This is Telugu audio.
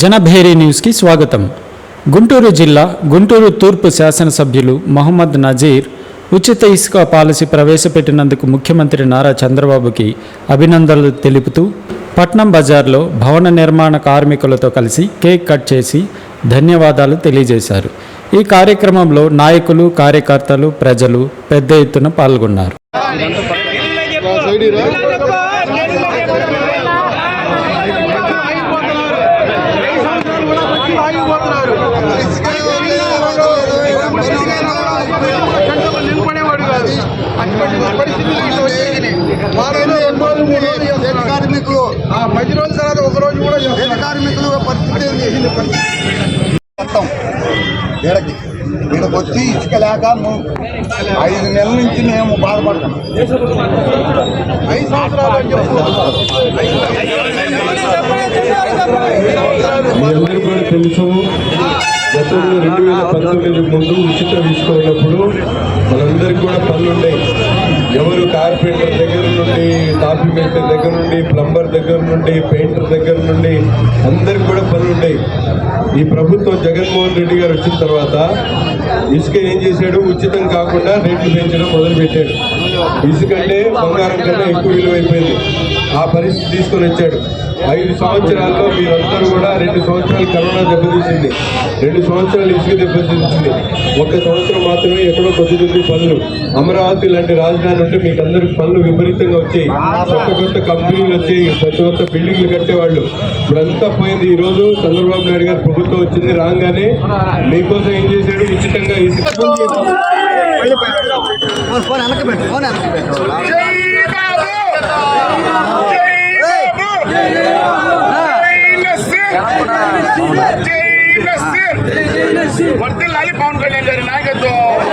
జనభేరి న్యూస్కి స్వాగతం. గుంటూరు జిల్లా గుంటూరు తూర్పు శాసనసభ్యులు మహమ్మద్ నజీర్ ఉచిత ఇసుక పాలసీ ప్రవేశపెట్టినందుకు ముఖ్యమంత్రి నారా చంద్రబాబుకి అభినందనలు తెలుపుతూ పట్నం బజార్లో భవన నిర్మాణ కార్మికులతో కలిసి కేక్ కట్ చేసి ధన్యవాదాలు తెలియజేశారు. ఈ కార్యక్రమంలో నాయకులు కార్యకర్తలు ప్రజలు పెద్ద ఎత్తున పాల్గొన్నారు. కార్మికులు ఆ పది రోజుల తర్వాత ఒక రోజు కూడా చేస్తున్నారు. కార్మికులు పరిస్థితి? మొత్తం ఈడకి ఈడకి వచ్చి ఇసుక లేక ఐదు నెలల నుంచి మేము బాధపడతాం ఐదు సంవత్సరాలు అని చెప్పు. తెలుసు. గతంలో రెండు వేల పంతొమ్మిది ముందు ఉచిత ఇసుక ఉన్నప్పుడు మనందరికీ కూడా పనులు ఉన్నాయి ఎవరు కార్పెంటర్ దగ్గర నుండి కాఫీ మేకర్ దగ్గర నుండి ప్లంబర్ దగ్గర నుండి పెయింటర్ దగ్గర నుండి అందరికి కూడా పనులు ఉంటాయి. ఈ ప్రభుత్వం జగన్మోహన్ రెడ్డి గారు వచ్చిన తర్వాత ఇసుక ఏం చేశాడు? ఉచితం కాకుండా రేట్లు పెంచడం మొదలుపెట్టాడు. ఇసుకంటే ఇసుక అంటే బంగారం కన్నా ఎక్కువ విలువైపోయింది. ఆ పరిస్థితి తీసుకొని వచ్చాడు. ఐదు సంవత్సరాల్లో మీరందరూ కూడా రెండు సంవత్సరాలు కరోనా దెబ్బతీసింది. రెండు సంవత్సరాలు ఇసుక దెబ్బతీసింది. ఒక సంవత్సరం మాత్రమే ఎక్కడో కొద్ది కొద్ది పనులు. అమరావతి లాంటి రాజధాని ఉంటే మీకు అందరికి పనులు విపరీతంగా వచ్చాయి. కొత్త కొత్త కంపెనీలు వచ్చాయి. కొత్త కొత్త బిల్డింగ్లు కట్టేవాళ్ళు. ఇప్పుడంతా పోయింది. ఈ రోజు చంద్రబాబు నాయుడు గారి ప్రభుత్వం వచ్చింది రాగానే మీకోసం ఏం చేశాడు? ఉచితంగా ఇసుక వర్తిల్లాలి పవన్ కళ్యాణ్ గారి నాయకత్వం పవన్ కళ్యాణ్ గారి నాయకత్వం